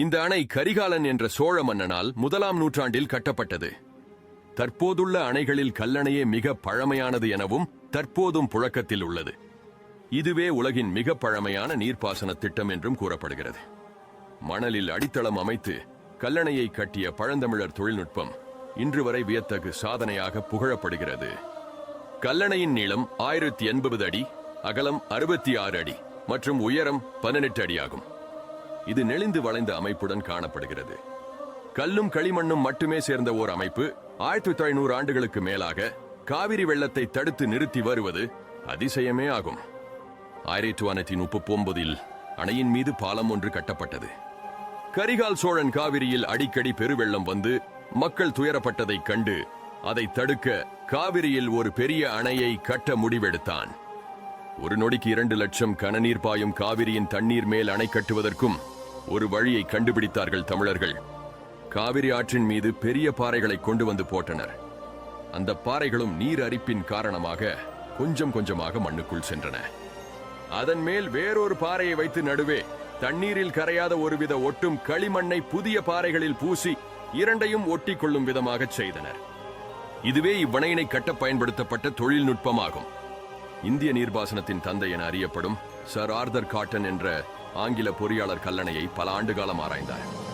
இந்த அணை கரிகாலன் என்ற சோழ மன்னனால் முதலாம் நூற்றாண்டில் கட்டப்பட்டது. தற்போதுள்ள அணைகளில் கல்லணையே மிக பழமையானது எனவும் தற்போதும் புழக்கத்தில் உள்ளது. இதுவே உலகின் மிக பழமையான நீர்ப்பாசன திட்டம் என்றும் கூறப்படுகிறது. மணலில் அடித்தளம் அமைத்து கல்லணையை கட்டிய பழந்தமிழர் தொழில்நுட்பம் இன்று வரை வியத்தகு சாதனையாக புகழப்படுகிறது. கல்லணையின் நீளம் ஆயிரத்தி எண்பது அடி அகலம் அறுபத்தி ஆறு அடி மற்றும் உயரம் பதினெட்டு அடி ஆகும். இது நெளிந்து வளைந்த அமைப்புடன் காணப்படுகிறது. கல்லும் களிமண்ணும் மட்டுமே சேர்ந்த ஓர் அமைப்பு ஆயிரத்தி தொள்ளாயிரத்து ஆண்டுகளுக்கு மேலாக காவிரி வெள்ளத்தை தடுத்து நிறுத்தி வருவது அதிசயமே ஆகும். ஆயிரத்தி தொள்ளாயிரத்தி முப்பத்தி ஒன்பதில் அணையின் மீது பாலம் ஒன்று கட்டப்பட்டது. கரிகால் சோழன் காவிரியில் அடிக்கடி பெருவெள்ளம் வந்து மக்கள் துயரப்பட்டதைக் கண்டு அதை தடுக்க காவிரியில் ஒரு பெரிய அணையை கட்ட முடிவெடுத்தான். ஒரு நொடிக்கு இரண்டு லட்சம் கனநீர் பாயும் காவிரியின் தண்ணீர் மேல் அணை கட்டுவதற்கும் ஒரு வழியை கண்டுபிடித்தார்கள் தமிழர்கள். காவிரி ஆற்றின் மீது பெரிய பாறைகளை கொண்டு வந்து போட்டனர். அந்த பாறைகளும் நீர் அரிப்பின் காரணமாக கொஞ்சம் கொஞ்சமாக மண்ணுக்குள் சென்றன. அதன் மேல் வேறொரு பாறையை வைத்து நடுவே தண்ணீரில் கரையாத ஒருவித ஒட்டும் களிமண்ணை புதிய பாறைகளில் பூசி இரண்டையும் ஒட்டி கொள்ளும் விதமாக செய்தனர். இதுவே இவ்வணையினை கட்ட பயன்படுத்தப்பட்ட தொழில்நுட்பமாகும். இந்திய நீர்ப்பாசனத்தின் தந்தை என அறியப்படும் சர் ஆர்தர் காட்டன் என்ற ஆங்கில பொறியாளர் கல்லணையை பல ஆண்டு காலம் ஆராய்ந்தார்.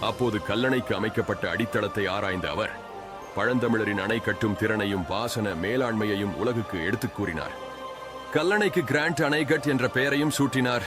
அப்போது கல்லணைக்கு அமைக்கப்பட்ட அடித்தளத்தை ஆராய்ந்த அவர் பழந்தமிழரின் அணை கட்டும் திறனையும் பாசன மேலாண்மையையும் உலகுக்கு எடுத்துக் கூறினார். கல்லணைக்கு கிராண்ட் அணைகட் என்ற பெயரையும் சூட்டினார்